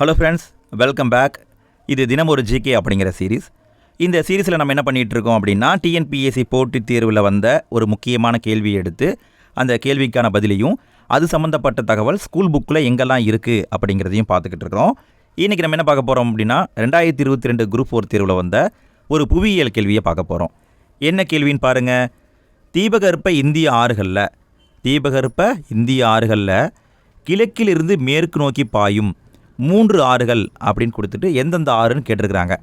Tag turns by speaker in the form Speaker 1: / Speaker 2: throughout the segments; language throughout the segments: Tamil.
Speaker 1: ஹலோ ஃப்ரெண்ட்ஸ் வெல்கம் பேக் இது தினம் ஒரு ஜிகே அப்படிங்கிற சீரிஸ் இந்த சீரீஸில் நம்ம என்ன பண்ணிகிட்ருக்கோம் அப்படின்னா டிஎன்பிஎஸ்சி போட்டித் தேர்வில் வந்த ஒரு முக்கியமான கேள்வியை எடுத்து அந்த கேள்விக்கான பதிலையும் அது சம்மந்தப்பட்ட தகவல் ஸ்கூல் புக்கில் எங்கெல்லாம் இருக்குது அப்படிங்கிறதையும் பார்த்துக்கிட்டு இருக்கிறோம். இன்றைக்கி நம்ம என்ன பார்க்க போகிறோம் அப்படின்னா ரெண்டாயிரத்தி இருபத்தி ரெண்டு குரூப் ஃபோர் தேர்வில் வந்த ஒரு புவியியல் கேள்வியை பார்க்க போகிறோம் என்ன கேள்வின்னு பாருங்கள் தீபகற்ப இந்திய ஆறுகளில் தீபகற்ப இந்திய ஆறுகளில் கிழக்கிலிருந்து மேற்கு நோக்கி பாயும் மூன்று ஆறுகள் அப்படின்னு கொடுத்துட்டு எந்தெந்த ஆறுன்னு கேட்டிருக்கிறாங்க.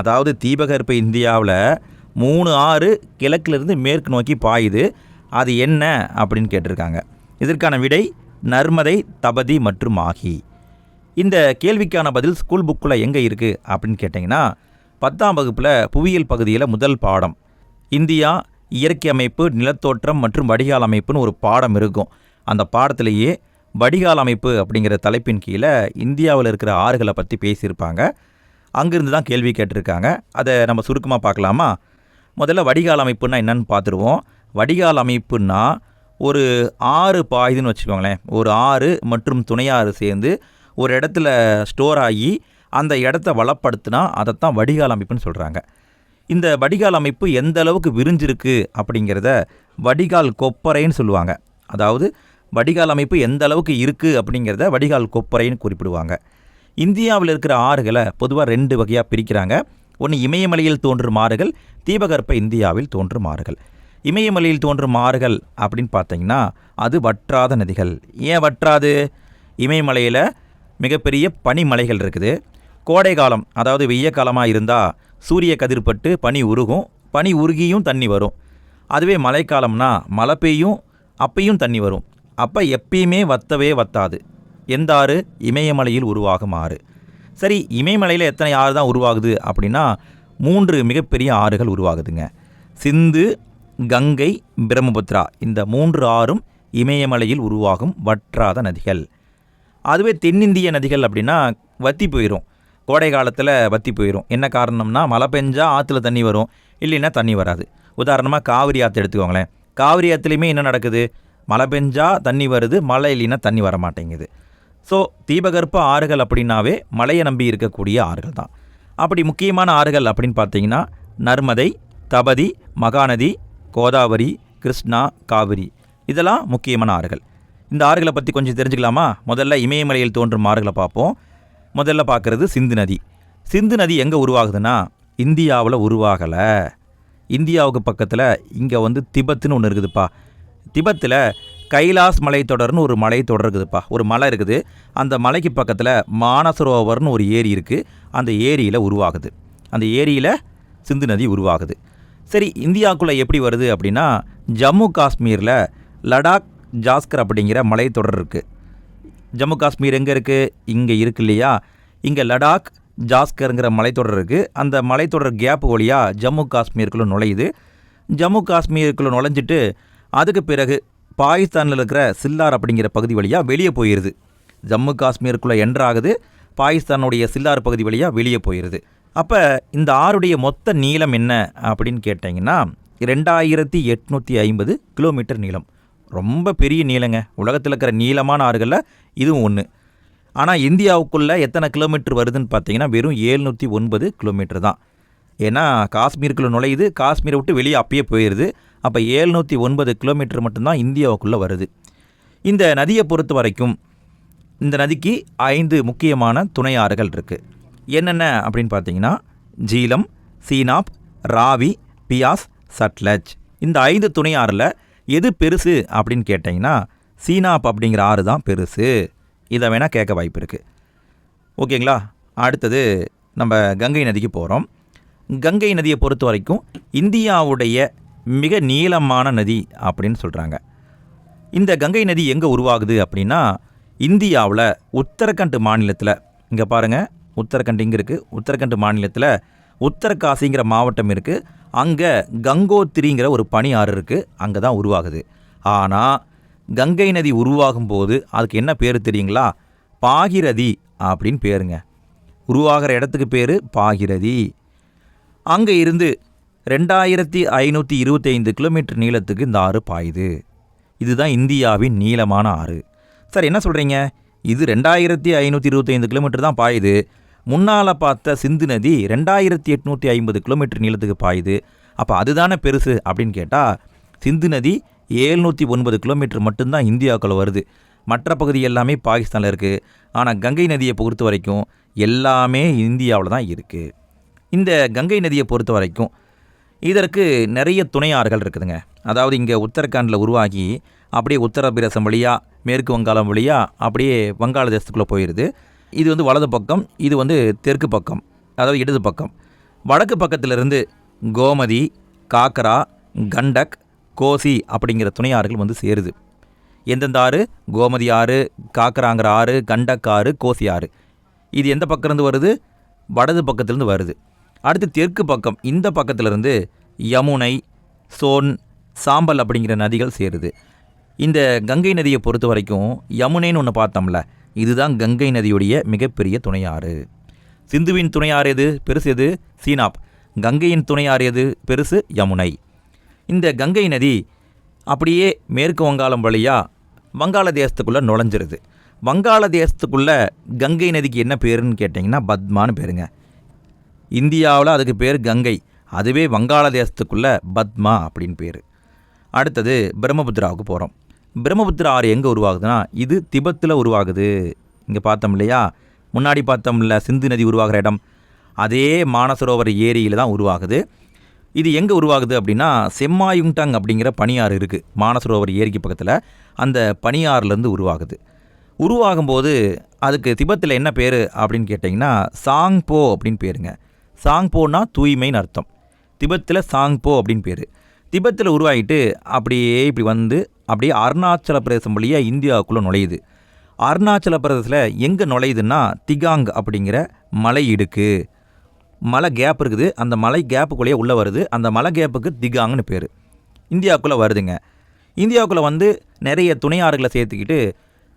Speaker 1: அதாவது தீபகற்ப இந்தியாவில் மூணு ஆறு கிழக்கிலிருந்து மேற்கு நோக்கி பாயுது. அது என்ன அப்படின்னு கேட்டிருக்காங்க. இதற்கான விடை நர்மதை தபதி மற்றும் ஆகி இந்த கேள்விக்கான பதில் ஸ்கூல் புக்கில் எங்கே இருக்குது அப்படின்னு கேட்டிங்கன்னா பத்தாம் வகுப்பில் புவியியல் பகுதியில் முதல் பாடம். இந்தியா இயற்கை அமைப்பு நிலத்தோற்றம் மற்றும் வடிகால் அமைப்புன்னு ஒரு பாடம் இருக்கும். அந்த பாடத்திலேயே வடிகால் அமைப்பு அப்படிங்கிற தலைப்பின் கீழே இந்தியாவில் இருக்கிற ஆறுகளை பற்றி பேசியிருப்பாங்க. அங்கிருந்து தான் கேள்வி கேட்டிருக்காங்க. அதை நம்ம சுருக்கமாக பார்க்கலாமா? முதல்ல வடிகால் அமைப்புன்னா என்னன்னு பார்த்துருவோம். வடிகால் அமைப்புன்னா ஒரு ஆறு பாயுதுன்னு வச்சுக்கோங்களேன். ஒரு ஆறு மற்றும் துணையாறு சேர்ந்து ஒரு இடத்துல ஸ்டோர் ஆகி அந்த இடத்த வளப்படுத்தினா அதைத்தான் வடிகால் அமைப்புன்னு சொல்கிறாங்க இந்த வடிகால் அமைப்பு எந்த அளவுக்கு விரிஞ்சிருக்கு அப்படிங்கிறத வடிகால் கொப்பரைன்னு சொல்லுவாங்க. அதாவது வடிகால் அமைப்பு எந்த அளவுக்கு இருக்குது அப்படிங்கிறத வடிகால் கொப்பரைன்னு குறிப்பிடுவாங்க. இந்தியாவில் இருக்கிற ஆறுகளை பொதுவாக ரெண்டு வகையாக பிரிக்கிறாங்க. ஒன்று இமயமலையில் தோன்றும் ஆறுகள் தீபகற்ப இந்தியாவில் தோன்றும் ஆறுகள். இமயமலையில் தோன்றும் ஆறுகள் அப்படின்னு பார்த்தீங்கன்னா அது வற்றாத நதிகள். ஏன் வற்றாது? இமயமலையில் மிகப்பெரிய பனிமலைகள் இருக்குது. கோடை காலம் அதாவது வெய்ய காலமாக இருந்தால் சூரிய கதிர்பட்டு பனி உருகும் பனி உருகியும் தண்ணி வரும். அதுவே மழைக்காலம்னா மழை பெய்யும் அப்பையும் தண்ணி வரும். அப்போ எப்பயுமே வத்தவே வத்தாது. எந்த ஆறு இமயமலையில் உருவாகும் ஆறு சரி இமயமலையில் எத்தனை ஆறு தான் உருவாகுது அப்படின்னா மூன்று மிகப்பெரிய ஆறுகள் உருவாகுதுங்க. சிந்து கங்கை பிரம்மபுத்திரா. இந்த மூன்று ஆறும் இமயமலையில் உருவாகும் வற்றாத நதிகள். அதுவே தென்னிந்திய நதிகள் அப்படின்னா வத்தி போயிடும் கோடை காலத்தில் வத்தி போயிடும் என்ன காரணம்னா மழை பெஞ்சால் ஆற்றுல தண்ணி வரும். இல்லைன்னா தண்ணி வராது. உதாரணமாக காவிரி ஆற்று எடுத்துக்கோங்களேன். காவிரி ஆற்றுலையுமே என்ன நடக்குது? மழை பெஞ்சா தண்ணி வருது மழை இல்லைன்னா தண்ணி வர மாட்டேங்குது ஸோ தீபகற்ப ஆறுகள் அப்படின்னாவே மழையை நம்பி இருக்கக்கூடிய ஆறுகள் தான். அப்படி முக்கியமான ஆறுகள் அப்படின்னு பார்த்தீங்கன்னா நர்மதை தபதி மகாநதி கோதாவரி கிருஷ்ணா காவிரி. இதெல்லாம் முக்கியமான ஆறுகள். இந்த ஆறுகளை பற்றி கொஞ்சம் தெரிஞ்சுக்கலாமா? முதல்ல இமயமலையில் தோன்றும் ஆறுகளை பார்ப்போம். முதல்ல பார்க்குறது சிந்து நதி. சிந்து நதி எங்கே உருவாகுதுன்னா இந்தியாவில் உருவாகலை. இந்தியாவுக்கு பக்கத்தில் இங்கே வந்து திபத்துன்னு ஒன்று இருக்குதுப்பா. திபத்தில் கைலாஸ் மலைத்தொடர்னு ஒரு மலைத்தொடர் இருக்குதுப்பா ஒரு மலை இருக்குது. அந்த மலைக்கு பக்கத்தில் மானசரோவர்னு ஒரு ஏரி இருக்குது அந்த ஏரியில் உருவாகுது. அந்த ஏரியில் சிந்து நதி உருவாகுது. சரி இந்தியாவுக்குள்ளே எப்படி வருது அப்படின்னா ஜம்மு காஷ்மீரில் லடாக் ஜாஸ்கர் அப்படிங்கிற மலைத்தொடர் இருக்குது ஜம்மு காஷ்மீர் எங்கே இருக்குது இங்கே இருக்கு இல்லையா? இங்கே லடாக் ஜாஸ்கருங்கிற மலைத்தொடர் இருக்குது அந்த மலைத்தொடர் கேப் வழியாக ஜம்மு காஷ்மீருக்குள்ளே நுழையுது. ஜம்மு காஷ்மீருக்குள்ளே நுழைஞ்சிட்டு அதுக்கு பிறகு பாகிஸ்தானில் இருக்கிற சில்லார் அப்படிங்கிற பகுதி வழியாக வெளியே போயிடுது ஜம்மு காஷ்மீருக்குள்ளே என்ட்ராகுது பாகிஸ்தானுடைய சில்லார் பகுதி வழியாக வெளியே போயிடுது அப்போ இந்த ஆறுடைய மொத்த நீளம் என்ன அப்படின்னு கேட்டிங்கன்னா ரெண்டாயிரத்தி எட்நூற்றி ஐம்பது கிலோமீட்டர் நீளம். ரொம்ப பெரிய நீளங்க. உலகத்தில் இருக்கிற நீளமான ஆறுகளில் இதுவும் ஒன்று ஆனால் இந்தியாவுக்குள்ளே எத்தனை கிலோமீட்டர் வருதுன்னு பார்த்தீங்கன்னா வெறும் ஏழ்நூற்றி ஒன்பது கிலோமீட்டர் தான். ஏன்னா காஷ்மீருக்குள்ளே நுழையுது காஷ்மீரை விட்டு வெளியே அப்பயே போயிடுது அப்போ ஏழ்நூற்றி ஒன்பது கிலோமீட்டர் மட்டும்தான் இந்தியாவுக்குள்ளே வருது. இந்த நதியை பொறுத்த வரைக்கும் இந்த நதிக்கு ஐந்து முக்கியமான துணை ஆறுகள் இருக்குது என்னென்ன அப்படின்னு பார்த்தீங்கன்னா ஜீலம் சீனாப் ராவி பியாஸ் சட்லஜ். இந்த ஐந்து துணை ஆறில் எது பெருசு அப்படின்னு கேட்டிங்கன்னா சீனாப் அப்படிங்கிற ஆறு தான் பெருசு. இதை வேணால் கேட்க வாய்ப்பு இருக்குது ஓகேங்களா? அடுத்தது நம்ம கங்கை நதிக்கு போகிறோம் கங்கை நதியை பொறுத்த வரைக்கும் இந்தியாவுடைய மிக நீளமான நதி அப்படின்னு சொல்கிறாங்க இந்த கங்கை நதி எங்கே உருவாகுது அப்படின்னா இந்தியாவில் உத்தரகண்ட் மாநிலத்தில். இங்கே பாருங்கள் உத்தரகண்ட் இங்கே இருக்குது உத்தரகண்ட் மாநிலத்தில் உத்தரகாசிங்கிற மாவட்டம் இருக்குது அங்கே கங்கோத்திரிங்கிற ஒரு பனி ஆறு இருக்குது அங்கே தான் உருவாகுது. ஆனால் கங்கை நதி உருவாகும் போது அதுக்கு என்ன பேர் தெரியுங்களா? பாகிரதி அப்படின்னு பேருங்க. உருவாகிற இடத்துக்கு பேர் பாகிரதி. அங்கே இருந்து ரெண்டாயிரத்தி ஐநூற்றி இருபத்தைந்து கிலோமீட்டர் நீளத்துக்கு இந்த ஆறு பாயுது. இதுதான் இந்தியாவின் நீளமான ஆறு. சார் என்ன சொல்கிறீங்க இது ரெண்டாயிரத்தி ஐநூற்றி இருபத்தைந்து கிலோமீட்டர் தான் பாயுது. முன்னால் பார்த்த சிந்து நதி ரெண்டாயிரத்தி எட்நூற்றி ஐம்பது கிலோமீட்டர் நீளத்துக்கு பாயுது. அப்போ அதுதானே பெருசு அப்படின்னு கேட்டால் சிந்து நதி ஏழ்நூற்றி ஒன்பது கிலோமீட்டர் மட்டும்தான் இந்தியாவுக்குள்ள வருது. மற்ற பகுதி எல்லாமே பாகிஸ்தானில் இருக்குது ஆனால் கங்கை நதியை பொறுத்த வரைக்கும் எல்லாமே இந்தியாவில் தான் இருக்குது இந்த கங்கை நதியை பொறுத்த வரைக்கும் இதற்கு நிறைய துணையாறுகள் இருக்குதுங்க. அதாவது இங்கே உத்தரகாண்டில் உருவாகி அப்படியே உத்தரப்பிரதேசம் வழியாக மேற்கு வங்காளம் வழியாக அப்படியே வங்காளதேசத்துக்குள்ளே போயிடுது இது வந்து வலது பக்கம் இது வந்து தெற்கு பக்கம் அதாவது இடது பக்கம். வடக்கு பக்கத்திலிருந்து கோமதி காக்கரா கண்டக் கோசி அப்படிங்கிற துணையாறுகள் வந்து சேருது. எந்தெந்த ஆறு? கோமதி ஆறு காக்கராங்கிற ஆறு கண்டக் ஆறு கோசி ஆறு. இது எந்த பக்கத்துலேருந்து வருது? வடது பக்கத்துலேருந்து வருது. அடுத்து தெற்கு பக்கம் இந்த பக்கத்திலிருந்து யமுனை சோன் சாம்பல் அப்படிங்கிற நதிகள் சேருது. இந்த கங்கை நதியை பொறுத்த வரைக்கும் யமுனைன்னு ஒன்று பார்த்தோம்ல இதுதான் கங்கை நதியுடைய மிகப்பெரிய துணையாறு. சிந்துவின் துணையாறு எது? பெருசு எது? சீனாப். கங்கையின் துணையாறு எது? பெருசு யமுனை. இந்த கங்கை நதி அப்படியே மேற்கு வங்காளம் வழியாக வங்காளதேசத்துக்குள்ளே நுழைஞ்சிருது. வங்காளதேசத்துக்குள்ளே கங்கை நதிக்கு என்ன பேருன்னு கேட்டிங்கன்னா பத்மான்னு பேருங்க. இந்தியாவில் அதுக்கு பேர் கங்கை. அதுவே வங்காளதேசத்துக்குள்ளே பத்மா அப்படின்னு பேர். அடுத்தது பிரம்மபுத்திராவுக்கு போகிறோம் பிரம்மபுத்திரா ஆறு எங்கே உருவாகுதுன்னா இது திபெத்தில் உருவாகுது. இங்கே பார்த்தோம் இல்லையா? முன்னாடி பார்த்தோம்ல சிந்து நதி உருவாகிற இடம். அதே மானசரோவர் ஏரியில் தான் உருவாகுது. இது எங்கே உருவாகுது அப்படின்னா செம்மாயுங்டங் அப்படிங்கிற பனியாறு இருக்குது மானசரோவர் ஏரிக்கு பக்கத்தில். அந்த பனியாறுலேருந்து உருவாகுது. உருவாகும்போது அதுக்கு திபெத்தில் என்ன பேர் அப்படின்னு கேட்டிங்கன்னா சாங்போ அப்படின்னு பேருங்க. சாங்போனா தூய்மைன்னு அர்த்தம். திபெத்தில் சாங்போ அப்படின்னு பேர். திபெத்தில் உருவாகிட்டு அப்படியே இப்படி வந்து அப்படியே அருணாச்சல பிரதேசம் வழியாக இந்தியாவுக்குள்ளே நுழையுது. அருணாச்சல பிரதேசத்தில் எங்கே நுழையுதுன்னா திகாங் அப்படிங்கிற மலை இடுக்கு. மலை கேப் இருக்குது. அந்த மலை கேப்புக்குள்ளேயே உள்ளே வருது. அந்த மலை கேப்புக்கு திகாங்னு பேர். இந்தியாவுக்குள்ளே வருதுங்க. இந்தியாவுக்குள்ளே வந்து நிறைய துணை ஆறுகளை சேர்த்துக்கிட்டு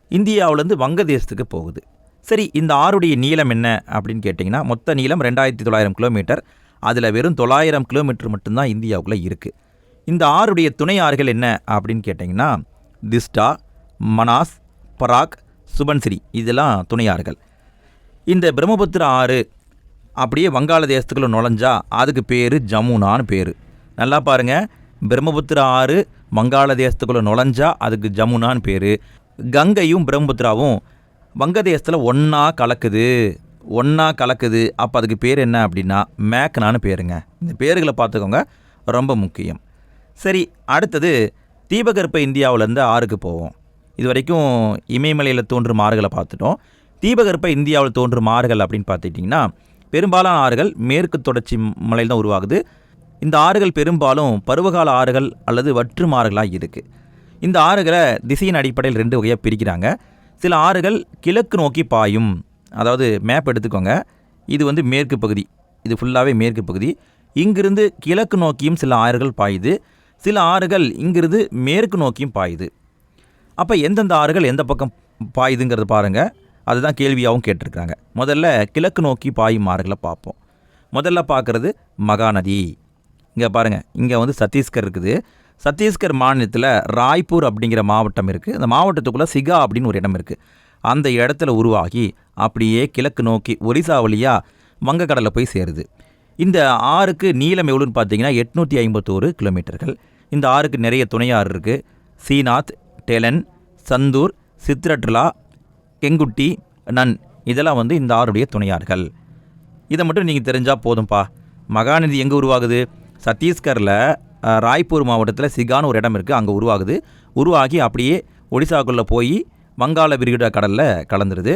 Speaker 1: இந்தியாவிலேருந்து வங்கதேசத்துக்கு போகுது. சரி இந்த ஆறுடைய நீளம் என்ன அப்படின்னு கேட்டிங்கன்னா மொத்த நீளம் ரெண்டாயிரத்தி தொள்ளாயிரம் கிலோமீட்டர். அதில் வெறும் தொள்ளாயிரம் கிலோமீட்டர் மட்டும்தான் இந்தியாவுக்குள்ளே இருக்குது இந்த ஆறுடைய துணை ஆறுகள் என்ன அப்படின்னு கேட்டிங்கன்னா திஸ்டா மனாஸ் பராக் சுபன்சிரி இதெல்லாம் துணை ஆறுகள். இந்த பிரம்மபுத்திர ஆறு அப்படியே வங்காளதேசத்துக்குள்ளே நுழைஞ்சா அதுக்கு பேர் ஜமுனான்னு பேர். நல்லா பாருங்க. பிரம்மபுத்திர ஆறு வங்காளதேசத்துக்குள்ளே நுழைஞ்சா அதுக்கு ஜமுனான்னு பேர். கங்கையும் பிரம்மபுத்திராவும் வங்கதேசத்தில் ஒன்றா கலக்குது ஒன்றா கலக்குது. அப்போ அதுக்கு பேர் என்ன அப்படின்னா மேக்னான்னு பேருங்க. இந்த பேர்களை பார்த்துக்கோங்க ரொம்ப முக்கியம். சரி அடுத்தது தீபகற்ப இந்தியாவிலேருந்து ஆறுக்கு போவோம். இது வரைக்கும் இமயமலையில் தோன்றும் ஆறுகளை பார்த்துட்டோம். தீபகற்ப இந்தியாவில் தோன்றும் ஆறுகள் அப்படின்னு பார்த்துட்டிங்கன்னா பெரும்பாலான ஆறுகள் மேற்கு தொடர்ச்சி மலையில் தான் உருவாகுது. இந்த ஆறுகள் பெரும்பாலும் பருவகால ஆறுகள் அல்லது வற்றும் ஆறுகளாக இருக்குது இந்த ஆறுகளை திசையின் அடிப்படையில் ரெண்டு வகையாக பிரிக்கிறாங்க. சில ஆறுகள் கிழக்கு நோக்கி பாயும். அதாவது மேப் எடுத்துக்கோங்க. இது வந்து மேற்கு பகுதி. இது ஃபுல்லாகவே மேற்கு பகுதி. இங்கிருந்து கிழக்கு நோக்கியும் சில ஆறுகள் பாயுது. சில ஆறுகள் இங்கிருந்து மேற்கு நோக்கியும் பாயுது. அப்போ எந்தெந்த ஆறுகள் எந்த பக்கம் பாயுதுங்கிறது பாருங்கள் அதுதான் கேள்வியாகவும் கேட்டிருக்காங்க முதல்ல கிழக்கு நோக்கி பாயும் ஆறுகளை பார்ப்போம். முதல்ல பார்க்குறது மகாநதி. இங்கே பாருங்கள் இங்கே வந்து சத்தீஸ்கர் இருக்குது. சத்தீஸ்கர் மாநிலத்தில் ராய்ப்பூர் அப்படிங்கிற மாவட்டம் இருக்குது அந்த மாவட்டத்துக்குள்ளே சிகா அப்படின்னு ஒரு இடம் இருக்குது அந்த இடத்துல உருவாகி அப்படியே கிழக்கு நோக்கி ஒரிசா வழியாக வங்கக்கடலில் போய் சேருது. இந்த ஆறுக்கு நீளம் எவ்வளோன்னு பார்த்தீங்கன்னா எட்நூற்றி ஐம்பத்தோரு கிலோமீட்டர்கள். இந்த ஆறுக்கு நிறைய துணையாறு இருக்குது சீனாத் டெலன் சந்தூர் சித்ரட்லா கெங்குட்டி நன் இதெல்லாம் வந்து இந்த ஆறுடைய துணையார்கள் இதை மட்டும் நீங்கள் தெரிஞ்சால் போதும்ப்பா மகாநதி எங்கே உருவாகுது? சத்தீஸ்கரில் ராய்ப்பூர் மாவட்டத்தில் சிகான்னு ஒரு இடம் இருக்குது அங்கே உருவாகுது. உருவாகி அப்படியே ஒடிசாக்குள்ளே போய் வங்காள விரிகுடா கடலில் கலந்துருது.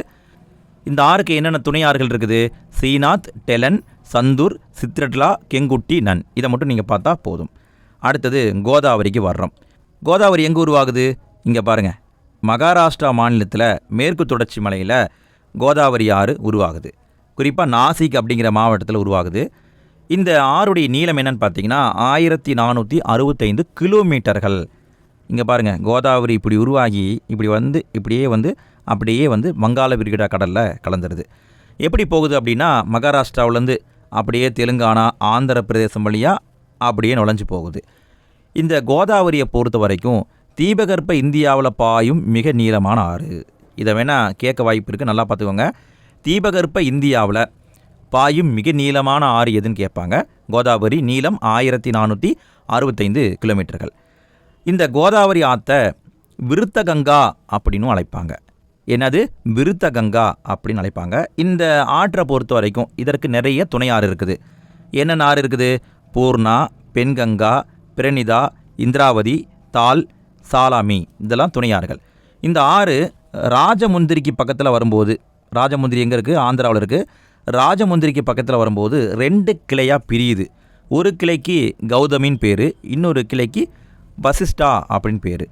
Speaker 1: இந்த ஆறுக்கு என்னென்ன துணை ஆறுகள் இருக்குது? சீனாத் டெலன் சந்தூர் சித்ரட்லா கெங்குட்டி நன். இதை மட்டும் நீங்கள் பார்த்தா போதும். அடுத்தது கோதாவரிக்கு வர்றோம். கோதாவரி எங்கே உருவாகுது? இங்கே பாருங்கள் மகாராஷ்டிரா மாநிலத்தில் மேற்கு தொடர்ச்சி மலையில் கோதாவரி ஆறு உருவாகுது. குறிப்பாக நாசிக் அப்படிங்கிற மாவட்டத்தில் உருவாகுது. இந்த ஆறுடைய நீளம் என்னன்னு பார்த்தீங்கன்னா ஆயிரத்தி நானூற்றி அறுபத்தைந்து கிலோமீட்டர்கள். இங்கே பாருங்கள் கோதாவரி இப்படி உருவாகி இப்படி வந்து இப்படியே வந்து அப்படியே வந்து வங்காள விரிகுடா கடலில் கலந்துருது. எப்படி போகுது அப்படின்னா மகாராஷ்டிராவிலேருந்து அப்படியே தெலுங்கானா ஆந்திர பிரதேசம் வழியாக அப்படியே நுழைஞ்சு போகுது. இந்த கோதாவரியை பொறுத்த வரைக்கும் தீபகற்ப இந்தியாவில் பாயும் மிக நீளமான ஆறு. இதை வேணால் கேட்க வாய்ப்பு இருக்குது நல்லா பார்த்துக்கோங்க. தீபகற்ப இந்தியாவில் பாயும் மிக நீளமான ஆறு எதுன்னு கேட்பாங்க. கோதாவரி நீளம் ஆயிரத்தி நானூற்றி அறுபத்தைந்து கிலோமீட்டர்கள். இந்த கோதாவரி ஆற்றை விருத்த கங்கா அப்படின்னும் அழைப்பாங்க. என்னது? விருத்த கங்கா அப்படின்னு அழைப்பாங்க. இந்த ஆற்றை பொறுத்த வரைக்கும் இதற்கு நிறைய துணை ஆறு இருக்குது. என்னென்ன ஆறு இருக்குது? பூர்ணா பெண்கங்கா பிரணிதா இந்திராவதி தால் சாலாமி இதெல்லாம் துணையாறுகள் இந்த ஆறு ராஜமுந்திரிக்கு பக்கத்தில் வரும்போது ராஜமுந்திரி எங்கே இருக்குது ஆந்திராவில் இருக்குது ராஜமுந்திரிக்கு பக்கத்தில் வரும்போது ரெண்டு கிளையாக பிரியுது. ஒரு கிளைக்கு கௌதமின் பேர் இன்னொரு கிளைக்கு வசிஷ்டா அப்படின்னு பேர்.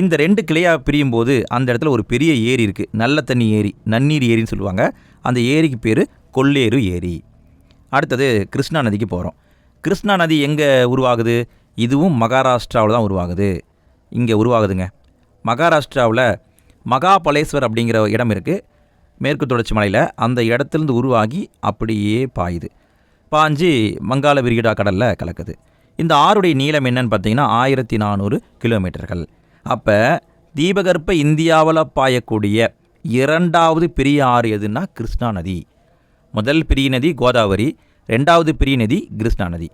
Speaker 1: இந்த ரெண்டு கிளையாக பிரியும் போது அந்த இடத்துல ஒரு பெரிய ஏரி இருக்குது நல்ல தண்ணி ஏரி நன்னீர் ஏரின்னு சொல்லுவாங்க. அந்த ஏரிக்கு பேர் கொள்ளேறு ஏரி. அடுத்தது கிருஷ்ணா நதிக்கு போகிறோம் கிருஷ்ணா நதி எங்கே உருவாகுது? இதுவும் மகாராஷ்டிராவில் தான் உருவாகுது. இங்கே உருவாகுதுங்க. மகாராஷ்டிராவில் மகாபலேஸ்வர் அப்படிங்கிற இடம் இருக்குது மேற்கு தொடர்ச்சி மலையில் அந்த இடத்துலேருந்து உருவாகி அப்படியே பாயுது. பாஞ்சு வங்காள விரிகுடா கடலில் கலக்குது. இந்த ஆறுடைய நீளம் என்னன்னு பார்த்தீங்கன்னா ஆயிரத்தி நானூறு கிலோமீட்டர்கள். அப்போ தீபகற்ப இந்தியாவில் பாயக்கூடிய இரண்டாவது பெரிய ஆறு எதுன்னா கிருஷ்ணா நதி. முதல் பெரிய நதி கோதாவரி ரெண்டாவது பெரிய நதி கிருஷ்ணா நதி.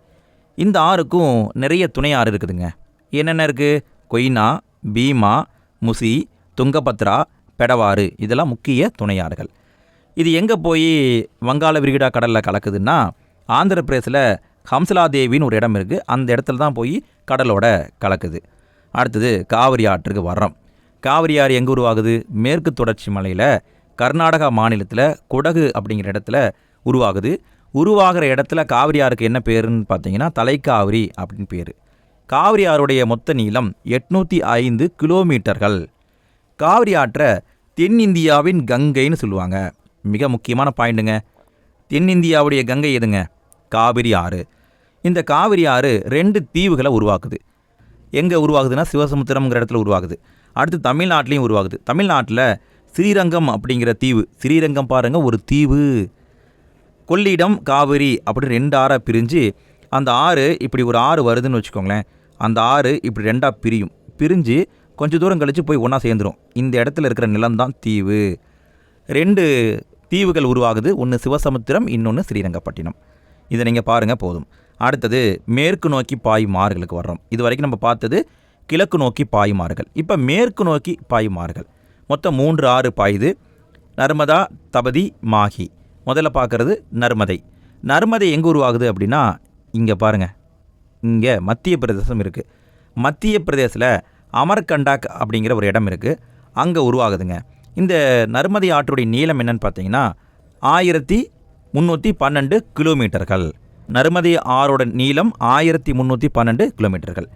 Speaker 1: இந்த ஆறுக்கும் நிறைய துணை ஆறு இருக்குதுங்க. என்னென்ன இருக்குது கொய்னா பீமா முசி துங்கபத்ரா பெடவாறு இதெல்லாம் முக்கிய துணையாறுகள். இது எங்கே போய் வங்காள விரிகுடா கடலில் கலக்குதுன்னா ஆந்திர பிரதேசில் ஹம்சலாதேவின்னு ஒரு இடம் இருக்குது அந்த இடத்துல தான் போய் கடலோட கலக்குது. அடுத்தது காவிரி ஆற்றுக்கு வர்றோம். காவிரி ஆறு எங்கே உருவாகுது? மேற்கு தொடர்ச்சி மலையில் கர்நாடகா மாநிலத்தில் குடகு அப்படிங்கிற இடத்துல உருவாகுது. உருவாகிற இடத்துல காவிரி ஆறுக்கு என்ன பேருன்னு பார்த்தீங்கன்னா தலைக்காவிரி அப்படின்னு பேர். காவிரி ஆறுடைய மொத்த நீளம் எட்நூற்றி ஐந்து கிலோமீட்டர்கள். காவிரி ஆற்றை தென்னிந்தியாவின் கங்கைன்னு சொல்லுவாங்க. மிக முக்கியமான பாயிண்ட்டுங்க. தென்னிந்தியாவுடைய கங்கை எதுங்க? காவிரி ஆறு. இந்த காவிரி ஆறு ரெண்டு தீவுகளை உருவாக்குது. எங்கே உருவாகுதுன்னா சிவசமுத்திரம்ங்கிற இடத்துல உருவாகுது. அடுத்து தமிழ்நாட்டிலையும் உருவாகுது. தமிழ்நாட்டில் ஸ்ரீரங்கம் அப்படிங்கிற தீவு. ஸ்ரீரங்கம் பாருங்கள் ஒரு தீவு. கொள்ளிடம் காவிரி அப்படி ரெண்டு ஆறாக பிரிஞ்சு அந்த ஆறு இப்படி ஒரு ஆறு வருதுன்னு வச்சுக்கோங்களேன். அந்த ஆறு இப்படி ரெண்டாக பிரியும். பிரிஞ்சு கொஞ்சம் தூரம் கழித்து போய் ஒன்றா சேர்ந்துரும். இந்த இடத்துல இருக்கிற நிலம்தான் தீவு. ரெண்டு தீவுகள் உருவாகுது. ஒன்று சிவசமுத்திரம் இன்னொன்று ஸ்ரீரங்கப்பட்டினம். இதை நீங்கள் பாருங்கள் போதும். அடுத்தது மேற்கு நோக்கி பாயும் வர்றோம். இது வரைக்கும் நம்ம பார்த்தது கிழக்கு நோக்கி பாய்மார்கள். இப்போ மேற்கு நோக்கி பாயும் மொத்தம் மூன்று ஆறு பாயுது. நர்மதா தபதி மாஹி முதல்ல பார்க்குறது நர்மதை. நர்மதை எங்கே உருவாகுது அப்படின்னா இங்கே பாருங்கள் இங்கே மத்திய பிரதேசம் இருக்குது மத்திய பிரதேசில் அமர்கண்டாக் அப்படிங்கிற ஒரு இடம் இருக்குது அங்கே உருவாகுதுங்க. இந்த நர்மதி ஆற்றுடைய நீளம் என்னன்னு பார்த்தீங்கன்னா ஆயிரத்தி முந்நூற்றி பன்னெண்டு கிலோமீட்டர்கள். நர்மதி ஆறோட நீளம் ஆயிரத்தி முந்நூற்றி பன்னெண்டு கிலோமீட்டர்கள்.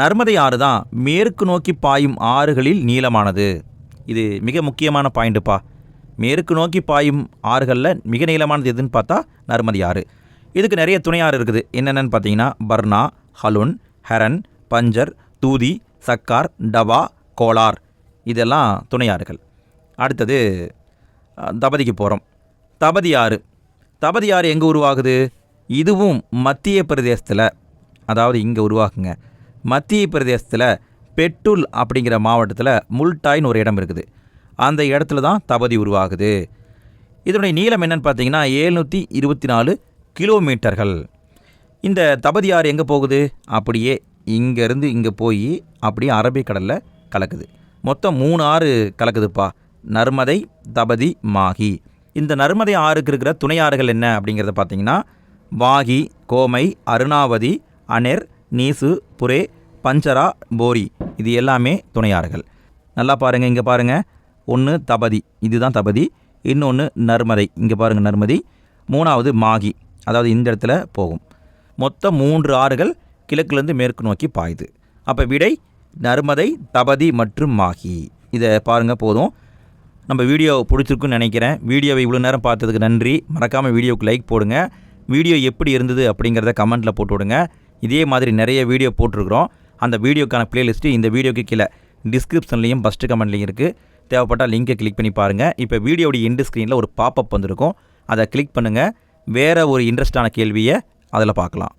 Speaker 1: நர்மதை ஆறு தான் மேற்கு நோக்கி பாயும் ஆறுகளில் நீளமானது. இது மிக முக்கியமான பாயிண்ட்டுப்பா மேற்கு நோக்கி பாயும் ஆறுகளில் மிக நீளமானது எதுன்னு பார்த்தா நர்மதி ஆறு. இதுக்கு நிறைய துணை ஆறு இருக்குது. என்னென்னு பார்த்தீங்கன்னா பர்னா ஹலுன் ஹரன் பஞ்சர் தூதி சக்கார் டவா கோலார் இதெல்லாம் துணையாறுகள். அடுத்தது தபதிக்கு போகிறோம் தபதி ஆறு. தபதி ஆறு எங்கே உருவாகுது? இதுவும் மத்திய பிரதேசத்தில் அதாவது இங்கே உருவாகுங்க மத்திய பிரதேசத்தில் பெட்டுல் அப்படிங்கிற மாவட்டத்தில் முல்டாய்னு ஒரு இடம் இருக்குது. அந்த இடத்துல தான் தபதி உருவாகுது. இதனுடைய நீளம் என்னன்னு பார்த்தீங்கன்னா ஏழ்நூற்றி இருபத்தி நாலு கிலோமீட்டர்கள். இந்த தபதி ஆறு எங்கே போகுது? அப்படியே இங்கேருந்து இங்கே போய் அப்படியே அரபிக்கடலில் கலக்குது. மொத்தம் மூணு ஆறு கலக்குதுப்பா. நர்மதை தபதி மாகி இந்த நர்மதை ஆறுக்கு இருக்கிற துணை ஆறுகள் என்ன அப்படிங்கிறத பார்த்தீங்கன்னா வாகி கோமை அருணாவதி அனெர் நீசு புரே பஞ்சரா போரி. இது எல்லாமே துணை ஆறுகள் நல்லா பாருங்கள் இங்கே பாருங்கள் ஒன்று தபதி இதுதான் தபதி. இன்னொன்று நர்மதை இங்கே பாருங்கள் நர்மதி. மூணாவது மாகி அதாவது இந்த இடத்துல போகும். மொத்தம் மூன்று ஆறுகள் கிழக்குலேருந்து மேற்கு நோக்கி பாயுது. அப்போ விடை நர்மதை தபதி மற்றும் மாகி. இதை பாருங்கள் போதும். நம்ம வீடியோ பிடிச்சிருக்குன்னு நினைக்கிறேன். வீடியோவை இவ்வளோ நேரம் பார்த்ததுக்கு நன்றி. மறக்காமல் வீடியோவுக்கு லைக் போடுங்க. வீடியோ எப்படி இருந்தது அப்படிங்கிறத கமெண்ட்டில் போட்டு விடுங்க. இதே மாதிரி நிறைய வீடியோ போட்டிருக்கிறோம். அந்த வீடியோக்கான பிளேலிஸ்ட்டு இந்த வீடியோக்கு கீழே டிஸ்கிரிப்ஷன்லேயும் ஃபஸ்ட்டு கமெண்ட்லேயும் இருக்குது தேவைப்பட்டால் லிங்கை கிளிக் பண்ணி பாருங்கள் இப்போ வீடியோடைய எண்டு ஸ்க்ரீனில் ஒரு பாப்பப் வந்திருக்கும். அதை கிளிக் பண்ணுங்கள் வேறு ஒரு இன்ட்ரெஸ்டான கேள்வியை அதில் பார்க்கலாம்.